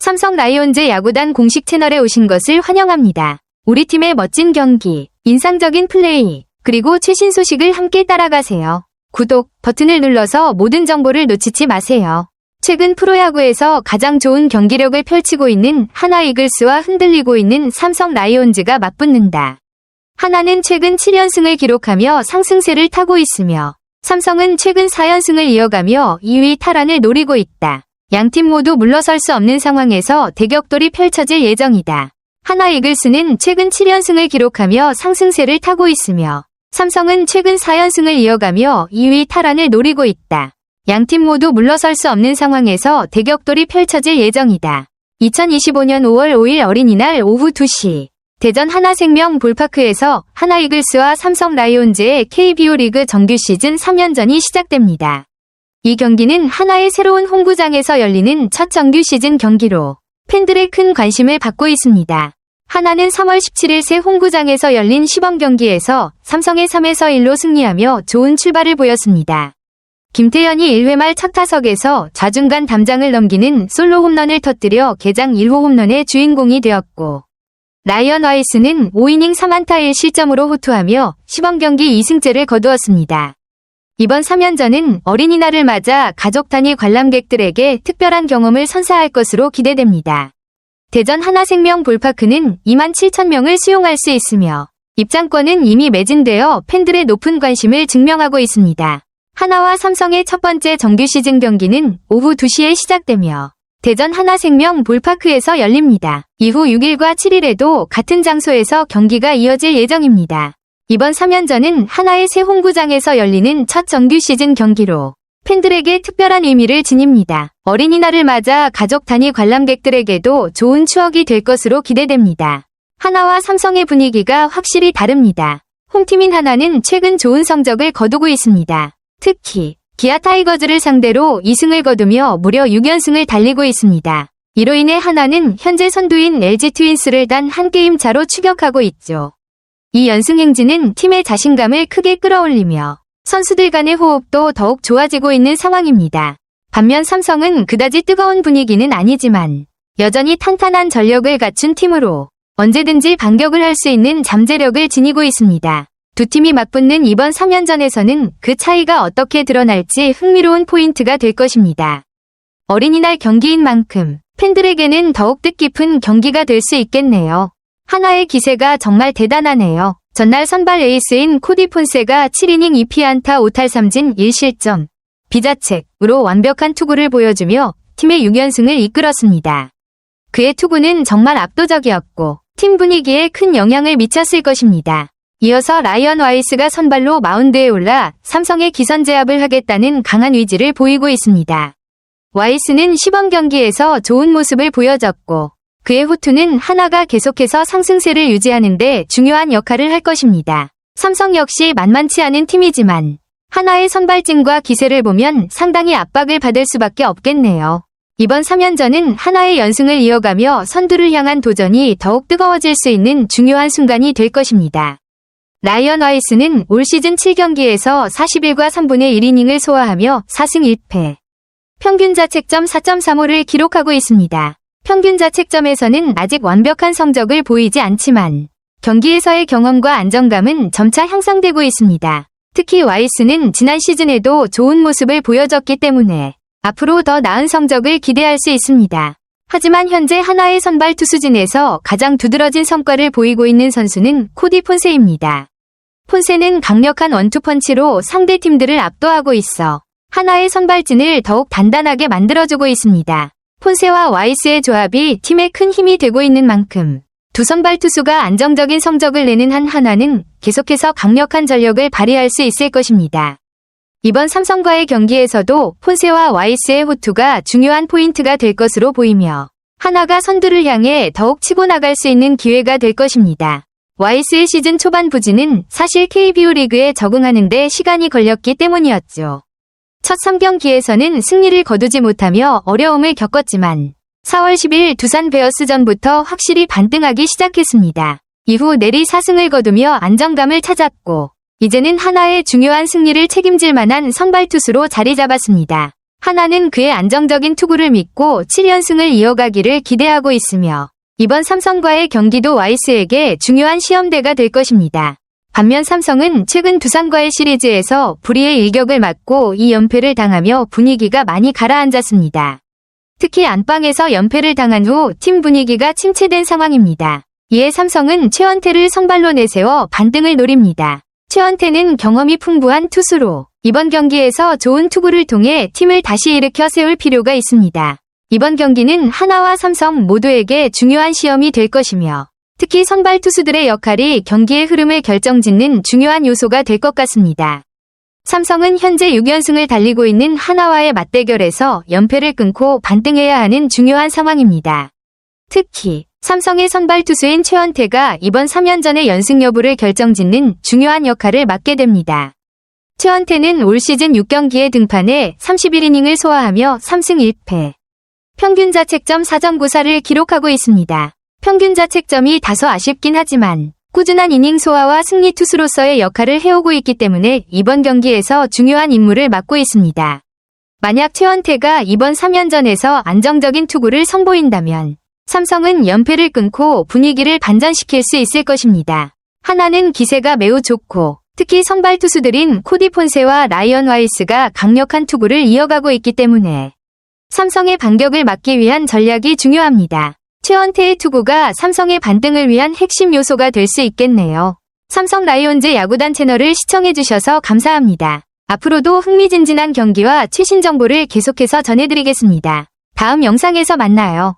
삼성 라이온즈 야구단 공식 채널에 오신 것을 환영합니다. 우리 팀의 멋진 경기, 인상적인 플레이, 그리고 최신 소식을 함께 따라가세요. 구독 버튼을 눌러서 모든 정보를 놓치지 마세요. 최근 프로야구에서 가장 좋은 경기력을 펼치고 있는 하나 이글스와 흔들리고 있는 삼성 라이온즈가 맞붙는다. 하나는 최근 7연승을 기록하며 상승세를 타고 있으며 삼성은 최근 4연승을 이어가며 2위 탈환을 노리고 있다. 양팀 모두 물러설 수 없는 상황에서 대격돌이 펼쳐질 예정이다. 하나 이글스는 최근 7연승을 기록하며 상승세를 타고 있으며 삼성은 최근 4연승을 이어가며 2위 탈환을 노리고 있다. 양팀 모두 물러설 수 없는 상황에서 대격돌이 펼쳐질 예정이다. 2025년 5월 5일 어린이날 오후 2시 대전 하나생명 볼파크에서 하나이글스와 삼성 라이온즈의 KBO 리그 정규 시즌 3연전이 시작됩니다. 이 경기는 하나의 새로운 홈구장에서 열리는 첫 정규 시즌 경기로 팬들의 큰 관심을 받고 있습니다. 하나는 3월 17일 새 홈구장에서 열린 시범 경기에서 삼성의 3에서 1로 승리하며 좋은 출발을 보였습니다. 김태현이 1회 말 첫 타석에서 좌중간 담장을 넘기는 솔로 홈런을 터뜨려 개장 1호 홈런의 주인공이 되었고 라이언 와이스는 5이닝 3안타 1실점으로 호투하며 시범 경기 2승째를 거두었습니다. 이번 3연전은 어린이날을 맞아 가족 단위 관람객들에게 특별한 경험을 선사할 것으로 기대됩니다. 대전 하나생명 볼파크는 2만 7천 명을 수용할 수 있으며 입장권은 이미 매진되어 팬들의 높은 관심을 증명하고 있습니다. 하나와 삼성의 첫 번째 정규 시즌 경기는 오후 2시에 시작되며 대전 하나생명 볼파크에서 열립니다. 이후 6일과 7일에도 같은 장소에서 경기가 이어질 예정입니다. 이번 3연전은 하나의 새 홈구장에서 열리는 첫 정규 시즌 경기로 팬들에게 특별한 의미를 지닙니다. 어린이날을 맞아 가족 단위 관람객들에게도 좋은 추억이 될 것으로 기대됩니다. 하나와 삼성의 분위기가 확실히 다릅니다. 홈팀인 하나는 최근 좋은 성적을 거두고 있습니다. 특히 기아 타이거즈를 상대로 2승을 거두며 무려 6연승을 달리고 있습니다. 이로 인해 하나는 현재 선두인 LG 트윈스를 단 한 게임 차로 추격하고 있죠. 이 연승 행진은 팀의 자신감을 크게 끌어올리며 선수들 간의 호흡도 더욱 좋아지고 있는 상황입니다. 반면 삼성은 그다지 뜨거운 분위기는 아니지만 여전히 탄탄한 전력을 갖춘 팀으로 언제든지 반격을 할 수 있는 잠재력을 지니고 있습니다. 두 팀이 맞붙는 이번 3연전에서는 그 차이가 어떻게 드러날지 흥미로운 포인트가 될 것입니다. 어린이날 경기인 만큼 팬들에게는 더욱 뜻깊은 경기가 될 수 있겠네요. 하나의 기세가 정말 대단하네요. 전날 선발 에이스인 코디 폰세가 7이닝 2피안타 5탈 3진 1실점, 비자책으로 완벽한 투구를 보여주며 팀의 6연승을 이끌었습니다. 그의 투구는 정말 압도적이었고 팀 분위기에 큰 영향을 미쳤을 것입니다. 이어서 라이언 와이스가 선발로 마운드에 올라 삼성의 기선 제압을 하겠다는 강한 의지를 보이고 있습니다. 와이스는 시범 경기에서 좋은 모습을 보여줬고 그의 호투는 하나가 계속해서 상승세를 유지하는데 중요한 역할을 할 것입니다. 삼성 역시 만만치 않은 팀이지만 하나의 선발진과 기세를 보면 상당히 압박을 받을 수밖에 없겠네요. 이번 3연전은 하나의 연승을 이어가며 선두를 향한 도전이 더욱 뜨거워질 수 있는 중요한 순간이 될 것입니다. 라이언 와이스는 올 시즌 7경기에서 41과 3분의 1이닝을 소화하며 4승 1패. 평균 자책점 4.35를 기록하고 있습니다. 평균 자책점에서는 아직 완벽한 성적을 보이지 않지만 경기에서의 경험과 안정감은 점차 향상되고 있습니다. 특히 와이스는 지난 시즌에도 좋은 모습을 보여줬기 때문에 앞으로 더 나은 성적을 기대할 수 있습니다. 하지만 현재 하나의 선발 투수진에서 가장 두드러진 성과를 보이고 있는 선수는 코디 폰세입니다. 폰세는 강력한 원투펀치로 상대 팀들을 압도하고 있어 하나의 선발진을 더욱 단단하게 만들어주고 있습니다. 폰세와 와이스의 조합이 팀에 큰 힘이 되고 있는 만큼 두 선발 투수가 안정적인 성적을 내는 한 하나는 계속해서 강력한 전력을 발휘할 수 있을 것입니다. 이번 삼성과의 경기에서도 폰세와 와이스의 호투가 중요한 포인트가 될 것으로 보이며 하나가 선두를 향해 더욱 치고 나갈 수 있는 기회가 될 것입니다. 와이스의 시즌 초반 부진은 사실 KBO 리그에 적응하는데 시간이 걸렸기 때문이었죠. 첫 3경기에서는 승리를 거두지 못하며 어려움을 겪었지만 4월 10일 두산 베어스전부터 확실히 반등하기 시작했습니다. 이후 내리 4승을 거두며 안정감을 찾았고 이제는 하나의 중요한 승리를 책임질 만한 선발 투수로 자리 잡았습니다. 하나는 그의 안정적인 투구를 믿고 7연승을 이어가기를 기대하고 있으며 이번 삼성과의 경기도 와이스에게 중요한 시험대가 될 것입니다. 반면 삼성은 최근 두산과의 시리즈에서 불의의 일격을 맞고 이 연패를 당하며 분위기가 많이 가라앉았습니다. 특히 안방에서 연패를 당한 후 팀 분위기가 침체된 상황입니다. 이에 삼성은 최원태를 선발로 내세워 반등을 노립니다. 최원태는 경험이 풍부한 투수로 이번 경기에서 좋은 투구를 통해 팀을 다시 일으켜 세울 필요가 있습니다. 이번 경기는 하나와 삼성 모두에게 중요한 시험이 될 것이며 특히 선발 투수들의 역할이 경기의 흐름을 결정짓는 중요한 요소가 될 것 같습니다. 삼성은 현재 6연승을 달리고 있는 하나와의 맞대결에서 연패를 끊고 반등해야 하는 중요한 상황입니다. 특히 삼성의 선발 투수인 최원태가 이번 3연전의 연승 여부를 결정짓는 중요한 역할을 맡게 됩니다. 최원태는 올 시즌 6경기에 등판해 31이닝을 소화하며 3승 1패. 평균 자책점 4.94를 기록하고 있습니다. 평균 자책점이 다소 아쉽긴 하지만 꾸준한 이닝 소화와 승리 투수로서의 역할을 해오고 있기 때문에 이번 경기에서 중요한 임무를 맡고 있습니다. 만약 최원태가 이번 3연전에서 안정적인 투구를 선보인다면 삼성은 연패를 끊고 분위기를 반전시킬 수 있을 것입니다. 하나는 기세가 매우 좋고 특히 선발 투수들인 코디 폰세와 라이언 와이스가 강력한 투구를 이어가고 있기 때문에 삼성의 반격을 막기 위한 전략이 중요합니다. 최원태의 투구가 삼성의 반등을 위한 핵심 요소가 될 수 있겠네요. 삼성 라이온즈 야구단 채널을 시청해주셔서 감사합니다. 앞으로도 흥미진진한 경기와 최신 정보를 계속해서 전해드리겠습니다. 다음 영상에서 만나요.